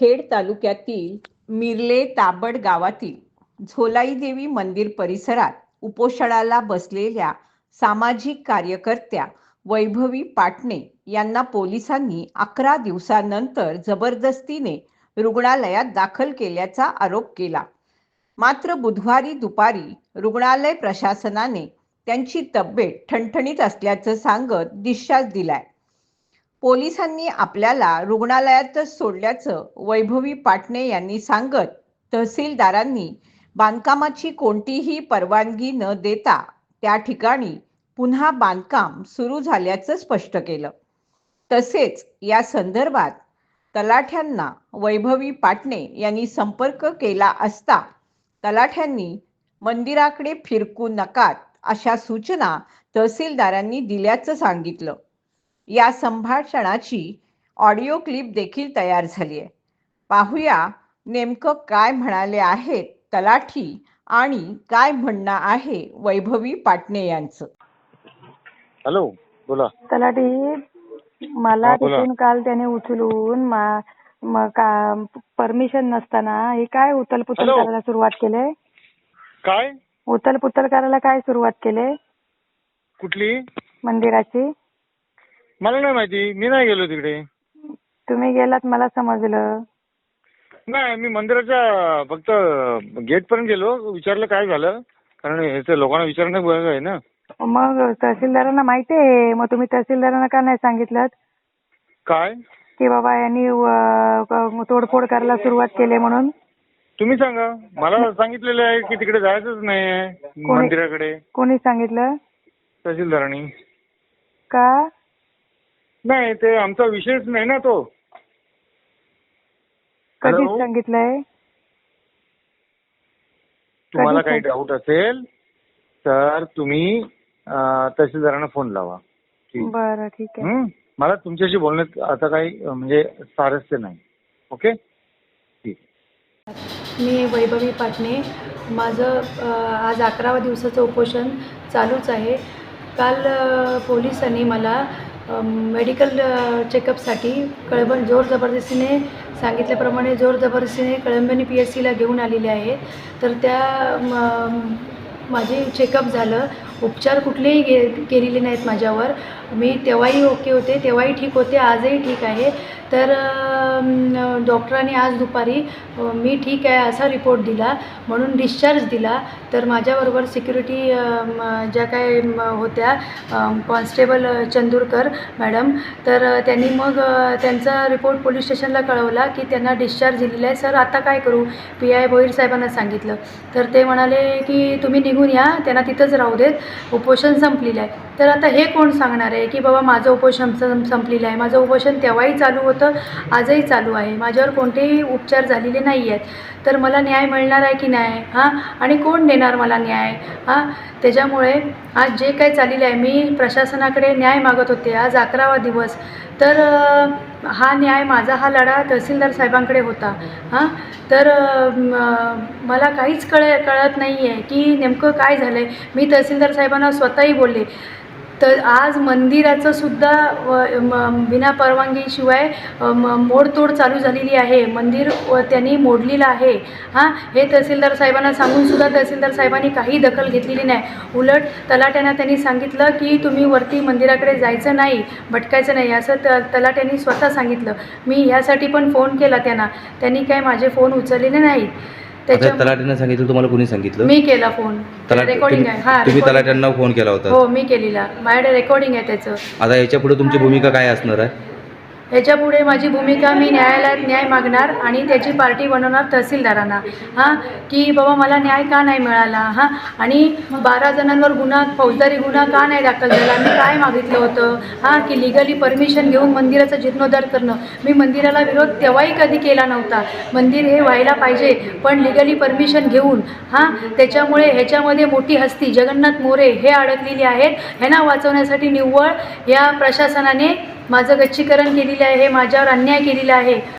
खेड तालुक्यातील मिरले ताबड गावातील झोलाई देवी मंदिर परिसरात उपोषणाला बसलेल्या सामाजिक कार्यकर्त्या वैभवी पाटणे यांना पोलिसांनी अकरा दिवसानंतर जबरदस्तीने रुग्णालयात दाखल केल्याचा आरोप केला. मात्र बुधवारी दुपारी रुग्णालय प्रशासनाने त्यांची तब्येत ठणठणीत असल्याचं सांगत डिस्चार्ज दिलाय. पोलिसांनी आपल्याला रुग्णालयातच सोडल्याचं वैभवी पाटणे यांनी सांगत तहसीलदारांनी बांधकामाची कोणतीही परवानगी न देता त्या ठिकाणी पुन्हा बांधकाम सुरू झाल्याचं स्पष्ट केलं. तसेच या संदर्भात तलाठ्यांना वैभवी पाटणे यांनी संपर्क केला असता तलाठ्यांनी मंदिराकडे फिरकू नकात अशा सूचना तहसीलदारांनी दिल्याचं सांगितलं. या संभाषणाची ऑडिओ क्लिप देखील तयार झाली आहे. पाहूया नेमकं काय म्हणाले आहेत तलाठी आणि काय म्हणणं आहे वैभवी पाटणे यांचं. हॅलो बोला. तलाठी मला. तिथून काल त्याने उचलून मा- म- का परमिशन नसताना हे काय उतलपुतल हॅलो. करायला सुरुवात केले? काय? उतलपुतल करायला काय सुरुवात केले? कुठली? मंदिराची. मला नाही माहिती. मी नाही गेलो तिकडे. तुम्ही गेलात मला समजलं. नाही मी मंदिराच्या फक्त गेट पर्यंत गेलो. विचारलं काय झालं. कारण हे लोकांना विचारणं बरं आहे ना. मग तहसीलदारांना माहिती आहे. मग तुम्ही तहसीलदारांना का नाही सांगितलं? काय? की बाबा यांनी तोडफोड करायला सुरुवात केली म्हणून. तुम्ही सांगा. मला सांगितलेलं आहे की तिकडे जायचंच नाही मंदिराकडे. कोणी सांगितलं? तहसीलदारांनी. का? नाही ते आमचा विषयच नाही ना तो. कधी हॅलो? सांगितलंय तुम्हाला काही डाऊट असेल तर तुम्ही अं, तहसीलदारांना फोन लावा. ठीक. बरं ठीक आहे. हं? मला तुमच्याशी बोलण्यात आता काही अं, म्हणजे स्वारस्य नाही. ओके? ठीक. मी वैभवी पाटणे. माझं अ, आज अकरावा दिवसाचं उपोषण चालूच आहे. काल अ, पोलिसांनी मला मेडिकल चेकअपसाठी कळंबण जोर जबरदस्तीने सांगितल्याप्रमाणे जोर जबरदस्तीने कळंबणी पी एच सीला घेऊन आलेले आहे. तर त्या म- माझे चेकअप झालं. उपचार कुठलेही गे केलेले नाहीत माझ्यावर. मी तेव्हाही ओके होते तेव्हाही ठीक होते आजही ठीक आहे. तर डॉक्टरांनी आज दुपारी मी ठीक आहे असा रिपोर्ट दिला. म्हणून डिस्चार्ज दिला. तर माझ्याबरोबर सिक्युरिटी ज्या काय होत्या कॉन्स्टेबल चंदूरकर मॅडम तर त्यांनी मग त्यांचा रिपोर्ट पोलीस स्टेशनला कळवला की त्यांना डिस्चार्ज दिलेला आहे. सर आता काय करू? पी आय भोईर साहेबांना सांगितलं. तर ते म्हणाले की तुम्ही निघून या त्यांना तिथंच राहू देत. उपोषण संपलेलं आहे. तर आता हे कोण सांगणार आहे की बाबा माझं उपोषण सं- संपलेलं आहे? माझं उपोषण तेव्हाही चालू होतं आजही चालू आहे. माझ्यावर कोणतेही उपचार झालेले नाही आहेत. तर मला न्याय मिळणार आहे की नाही? हां? आणि कोण देणार मला न्याय? हां? त्याच्यामुळे आज जे काही चाललेलं आहे मी प्रशासनाकडे न्याय मागत होते. आज अकरावा दिवस. तर हा न्याय माझा हा लढा तहसीलदार साहेबांकडे होता. हां? तर मला काहीच कळ कळत नाही आहे की नेमकं काय झालं आहे मी तहसीलदार साहेबांना स्वतःही बोलले. तर आज मंदिराचं सुद्धा व- म- बिना परवानगीशिवाय म- मोडतोड चालू झालेली आहे. मंदिर व त्यांनी मोडलेलं आहे. हां हे तहसीलदार साहेबांना सांगूनसुद्धा तहसीलदार साहेबांनी काही दखल घेतलेली नाही. उलट तलाट्यांना त्यांनी सांगितलं की तुम्ही वरती मंदिराकडे जायचं नाही भटकायचं नाही असं त तलाट्यांनी स्वतः सांगितलं. मी ह्यासाठी पण फोन केला त्यांना. त्यांनी काय माझे फोन उचललेले नाहीत. आता त्याच्या तलाट्यानं सांगितलं तुम्हाला कोणी सांगितलं? मी केला फोन. तलाट रेकॉर्डिंग तुम्ही आहे हां तुम्ही recording. तलाट्यांना फोन केला होता. हो मी केलेला. माझ्याकडे रेकॉर्डिंग आहे त्याचं. आता याच्यापुढे तुमची भूमिका काय असणार आहे? ह्याच्यापुढे माझी भूमिका मी न्यायालयात न्याय मागणार आणि त्याची पार्टी बनवणार तहसीलदारांना. हां की बाबा मला न्याय का नाही मिळाला? हां आणि बारा जणांवर गुन्हा फौजदारी गुन्हा का नाही दाखल झाला? मी काय मागितलं होतं? हां की लिगली परमिशन घेऊन मंदिराचा जीर्णोद्धार करणं. मी मंदिराला विरोध तेव्हाही कधी केला नव्हता. मंदिर हे व्हायला पाहिजे पण लिगली परमिशन घेऊन हां त्याच्यामुळे ह्याच्यामध्ये मोठी हस्ती जगन्नाथ मोरे हे अडकलेली आहेत. ह्यांना वाचवण्यासाठी निव्वळ या प्रशासनाने माझं गच्चीकरण केलेलं आहे हे माझ्यावर अन्याय केलेला आहे.